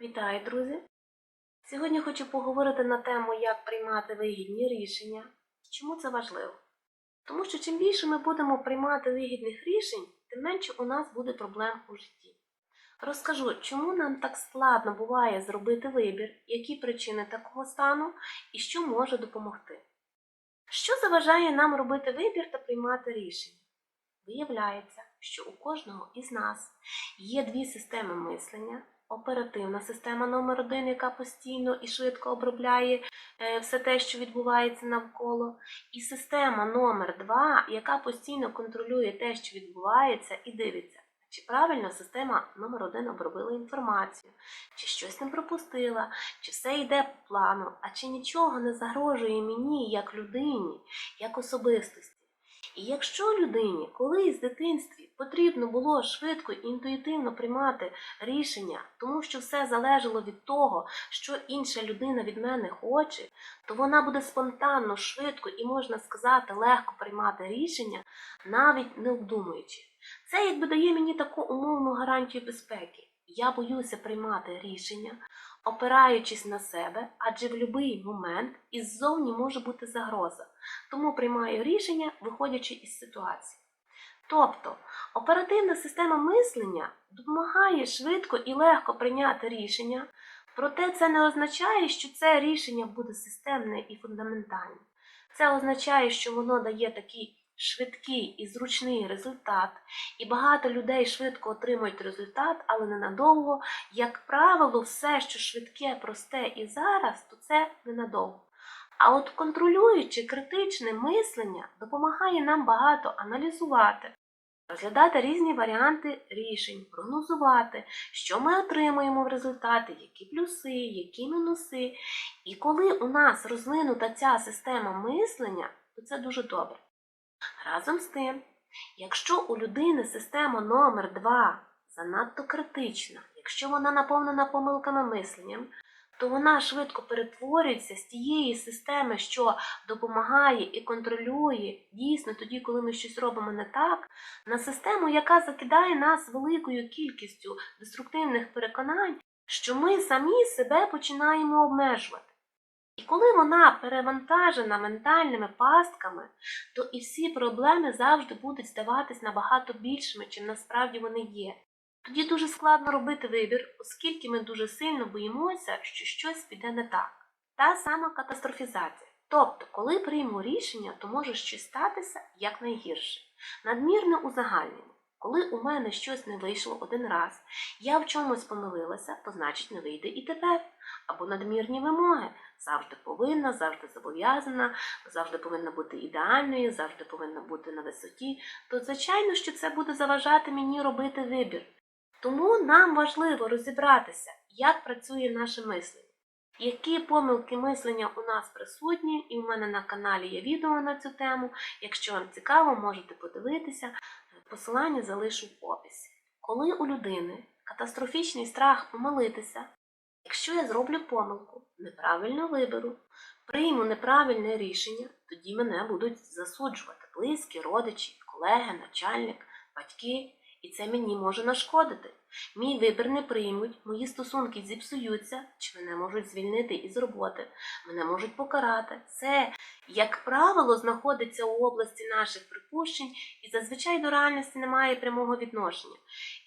Вітаю, друзі! Сьогодні хочу поговорити на тему, як приймати вигідні рішення. Чому це важливо? Тому що чим більше ми будемо приймати вигідних рішень, тим менше у нас буде проблем у житті. Розкажу, чому нам так складно буває зробити вибір, які причини такого стану і що може допомогти. Що заважає нам робити вибір та приймати рішення? Виявляється, що у кожного із нас є дві системи мислення. Оперативна система номер 1 яка постійно і швидко обробляє е, все те, що відбувається навколо, і система номер 2 яка постійно контролює те, що відбувається, і дивиться, чи правильно система номер 1 обробила інформацію, чи щось не пропустила, чи все йде по плану, а чи нічого не загрожує мені як людині, як особистості. І якщо людині колись в дитинстві потрібно було швидко і інтуїтивно приймати рішення, тому що все залежало від того, що інша людина від мене хоче, то вона буде спонтанно, швидко і, можна сказати, легко приймати рішення, навіть не обдумуючи. Це якби дає мені таку умовну гарантію безпеки. Я боюся приймати рішення, опираючись на себе, адже в будь-який момент іззовні може бути загроза тому приймаю рішення, виходячи із ситуації. Тобто, оперативна система мислення допомагає швидко і легко прийняти рішення, проте це не означає, що це рішення буде системне і фундаментальне. Це означає, що воно дає такий швидкий і зручний результат, і багато людей швидко отримують результат, але ненадовго. Як правило, все, що швидке, просте і зараз, то це ненадовго. А от контролюючи критичне мислення допомагає нам багато аналізувати, розглядати різні варіанти рішень, прогнозувати, що ми отримуємо в результаті, які плюси, які мінуси. І коли у нас розвинута ця система мислення, то це дуже добре. Разом з тим, якщо у людини система номер 2 занадто критична, якщо вона наповнена помилками мисленням, то вона швидко перетворюється з тієї системи, що допомагає і контролює дійсно тоді, коли ми щось робимо не так, на систему, яка закидає нас великою кількістю деструктивних переконань, що ми самі себе починаємо обмежувати. І коли вона перевантажена ментальними пастками, то і всі проблеми завжди будуть здаватись набагато більшими, чим насправді вони є. Тоді дуже складно робити вибір, оскільки ми дуже сильно боїмося, що щось піде не так. Та сама катастрофізація. Тобто, коли прийму рішення, то може щось статися якнайгірше. Надмірне узагальнення. Коли у мене щось не вийшло один раз, я в чомусь помилилася, то значить не вийде і тепер. Або надмірні вимоги. Завжди повинна, завжди зобов'язана, завжди повинна бути ідеальною, завжди повинна бути на висоті. То, звичайно, що це буде заважати мені робити вибір. Тому нам важливо розібратися, як працює наше мислення, які помилки мислення у нас присутні, і в мене на каналі є відео на цю тему. Якщо вам цікаво, можете подивитися, посилання залишу в описі. Коли у людини катастрофічний страх помилитися, якщо я зроблю помилку, неправильно виберу, прийму неправильне рішення, тоді мене будуть засуджувати близькі, родичі, колеги, начальник, батьки. І це мені може нашкодити. Мій вибір не приймуть, мої стосунки зіпсуються, чи мене можуть звільнити із роботи, мене можуть покарати. Це, як правило, знаходиться у області наших припущень і зазвичай до реальності немає прямого відношення.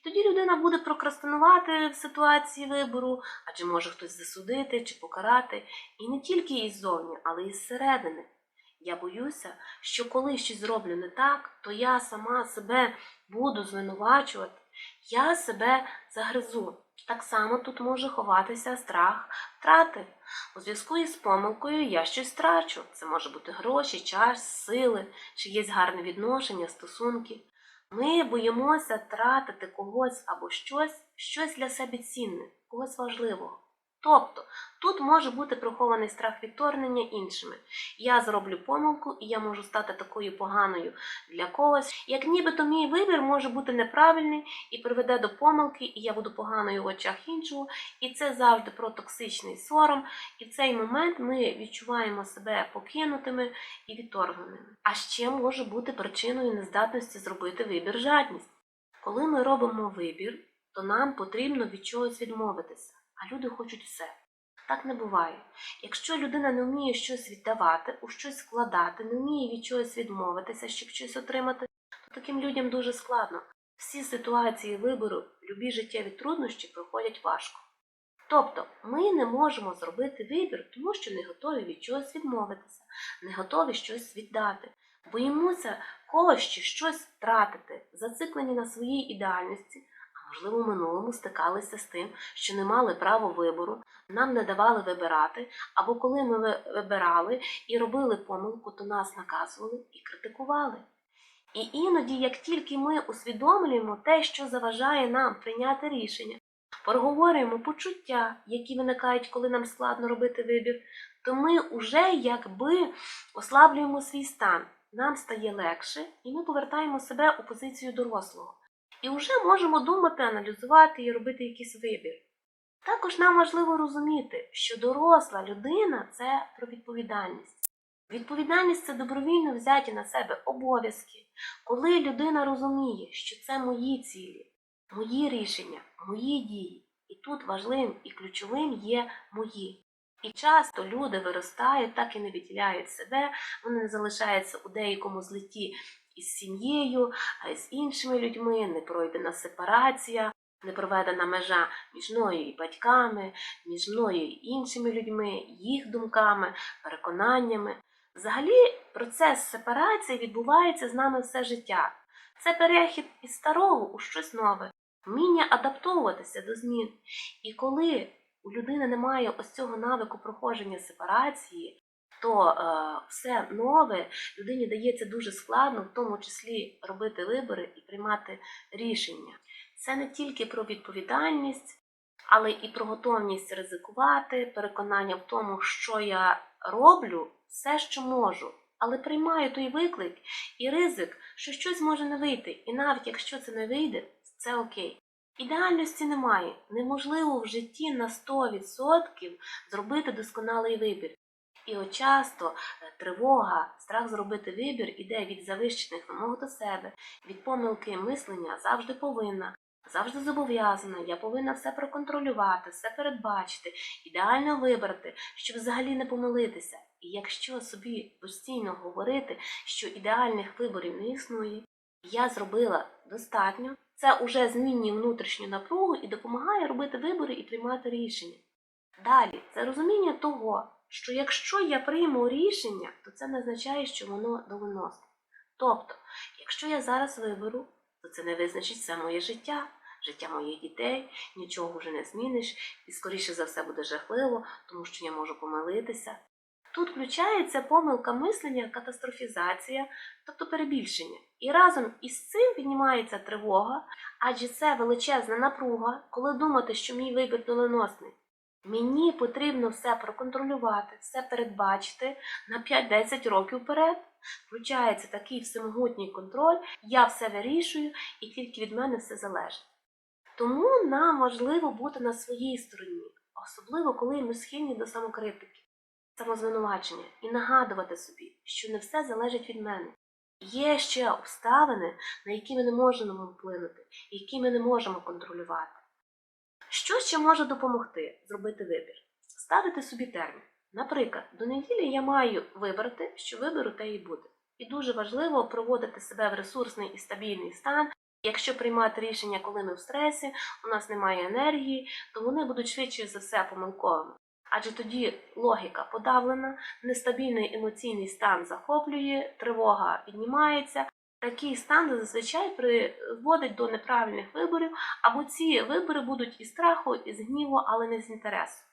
І тоді людина буде прокрастинувати в ситуації вибору, адже може хтось засудити чи покарати. І не тільки іззовні, але й зсередини. Я боюся, що коли щось зроблю не так, то я сама себе буду звинувачувати, я себе загризу. Так само тут може ховатися страх втрати. У зв'язку із помилкою я щось втрачу. Це може бути гроші, час, сили, чиєсь гарне відношення, стосунки. Ми боїмося втратити когось або щось, щось для себе цінне, когось важливого. Тобто тут може бути прихований страх відторгнення іншими. Я зроблю помилку, і я можу стати такою поганою для когось, як нібито мій вибір може бути неправильний і приведе до помилки, і я буду поганою в очах іншого. І це завжди про токсичний сором. І в цей момент ми відчуваємо себе покинутими і відторгненими. А ще може бути причиною нездатності зробити вибір жадність. Коли ми робимо вибір, то нам потрібно від чогось відмовитися. А люди хочуть все. Так не буває. Якщо людина не вміє щось віддавати, у щось вкладати, не вміє від чогось відмовитися, щоб щось отримати, то таким людям дуже складно. Всі ситуації вибору, любі життєві труднощі проходять важко. Тобто ми не можемо зробити вибір, тому що не готові від чогось відмовитися, не готові щось віддати, боїмося когось чи щось втратити, зациклені на своїй ідеальності, можливо, в минулому стикалися з тим, що не мали права вибору, нам не давали вибирати, або коли ми вибирали і робили помилку, то нас наказували і критикували. І іноді, як тільки ми усвідомлюємо те, що заважає нам прийняти рішення, проговорюємо почуття, які виникають, коли нам складно робити вибір, то ми вже якби ослаблюємо свій стан. Нам стає легше, і ми повертаємо себе у позицію дорослого. І вже можемо думати, аналізувати і робити якийсь вибір. Також нам важливо розуміти, що доросла людина це про відповідальність. Відповідальність це добровільно взяті на себе обов'язки, коли людина розуміє, що це мої цілі, мої рішення, мої дії. І тут важливим і ключовим є мої. І часто люди виростають, так і не відділяють себе, вони не залишаються у деякому злитті із сім'єю, а з іншими людьми, не пройдена сепарація, не проведена межа між мною і батьками, між мною і іншими людьми, їх думками, переконаннями. Взагалі, процес сепарації відбувається з нами все життя. Це перехід із старого у щось нове, вміння адаптовуватися до змін. І коли у людини немає ось цього навику проходження сепарації, то е, все нове людині дається дуже складно, в тому числі робити вибори і приймати рішення. Це не тільки про відповідальність, але і про готовність ризикувати, переконання в тому, що я роблю все, що можу, але приймаю той виклик і ризик, що щось може не вийти. І навіть якщо це не вийде, це окей. Ідеальності немає. Неможливо в житті на 100% зробити досконалий вибір. І от часто е, тривога, страх зробити вибір іде від завищених вимог до себе, від помилки мислення завжди повинна, завжди зобов'язана. Я повинна все проконтролювати, все передбачити, ідеально вибрати, щоб взагалі не помилитися. І якщо собі постійно говорити, що ідеальних виборів не існує, я зробила достатньо, це уже змінює внутрішню напругу і допомагає робити вибори і приймати рішення. Далі, це розуміння того, що якщо я прийму рішення, то це не означає, що воно доленосне. Тобто, якщо я зараз виберу, то це не визначить все моє життя, життя моїх дітей, нічого вже не зміниш, і скоріше за все буде жахливо, тому що я можу помилитися. Тут включається помилка мислення, катастрофізація, тобто перебільшення. І разом із цим піднімається тривога, адже це величезна напруга, коли думати, що мій вибір доленосний. Мені потрібно все проконтролювати, все передбачити на 5-10 років вперед. Включається такий всемогутній контроль, я все вирішую і тільки від мене все залежить. Тому нам важливо бути на своїй стороні, особливо коли ми схильні до самокритики, самозвинувачення і нагадувати собі, що не все залежить від мене. Є ще обставини, на які ми не можемо вплинути, які ми не можемо контролювати. Що ще може допомогти зробити вибір? Ставити собі термін. Наприклад, до неділі я маю вибрати, що виберу, те і буде. І дуже важливо проводити себе в ресурсний і стабільний стан. Якщо приймати рішення, коли ми в стресі, у нас немає енергії, то вони будуть швидше за все помилковими. Адже тоді логіка подавлена, нестабільний емоційний стан захоплює, тривога піднімається, Такий стан зазвичай приводить до неправильних виборів, або ці вибори будуть із страху, із гніву, але не з інтересу.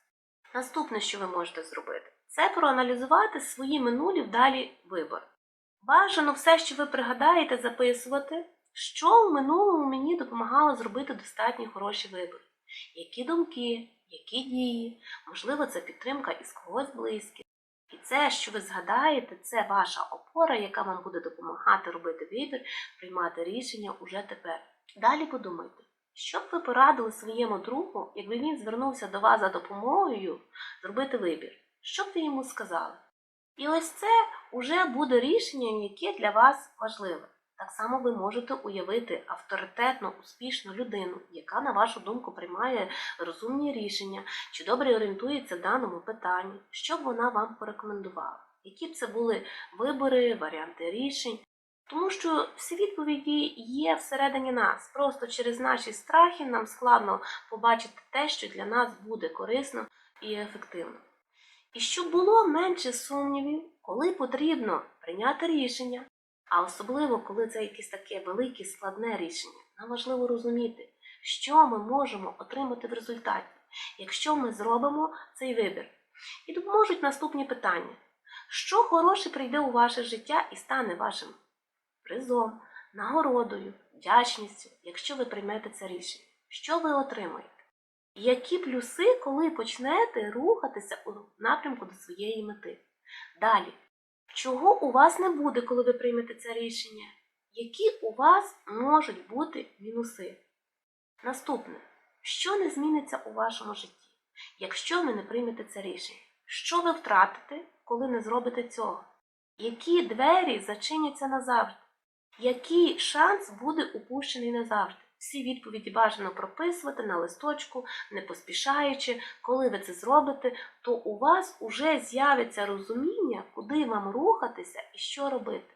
Наступне, що ви можете зробити, це проаналізувати свої минулі вдалі вибори. Бажано все, що ви пригадаєте, записувати, що в минулому мені допомагало зробити достатньо хороші вибори, які думки, які дії, можливо, це підтримка із когось близьких. Це, що ви згадаєте, це ваша опора, яка вам буде допомагати робити вибір, приймати рішення уже тепер. Далі подумайте, що б ви порадили своєму другу, якби він звернувся до вас за допомогою зробити вибір? Що б ви йому сказали? І ось це вже буде рішення, яке для вас важливе. Так само ви можете уявити авторитетну, успішну людину, яка, на вашу думку, приймає розумні рішення чи добре орієнтується даному питанні, що б вона вам порекомендувала, які б це були вибори, варіанти рішень. Тому що всі відповіді є всередині нас. Просто через наші страхи нам складно побачити те, що для нас буде корисно і ефективно. І щоб було менше сумнівів, коли потрібно прийняти рішення, а особливо коли це якесь таке велике складне рішення, нам важливо розуміти, що ми можемо отримати в результаті, якщо ми зробимо цей вибір. І допоможуть наступні питання: що хороше прийде у ваше життя і стане вашим призом, нагородою, вдячністю, якщо ви приймете це рішення? Що ви отримаєте? Які плюси, коли почнете рухатися у напрямку до своєї мети? Далі, чого у вас не буде, коли ви приймете це рішення? Які у вас можуть бути мінуси? Наступне, що не зміниться у вашому житті, якщо ви не приймете це рішення? Що ви втратите, коли не зробите цього? Які двері зачиняться назавжди? Який шанс буде упущений назавжди? Всі відповіді бажано прописувати на листочку, не поспішаючи. Коли ви це зробите, то у вас уже з'явиться розуміння, куди вам рухатися і що робити.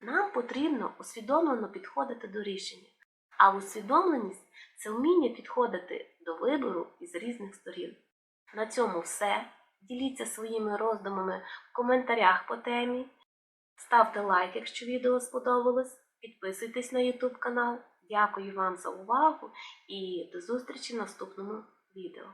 Нам потрібно усвідомлено підходити до рішення, а усвідомленість це вміння підходити до вибору із різних сторін. На цьому все. Діліться своїми роздумами в коментарях по темі. Ставте лайк, якщо відео сподобалось. Підписуйтесь на YouTube канал. Дякую вам за увагу і до зустрічі в наступному відео.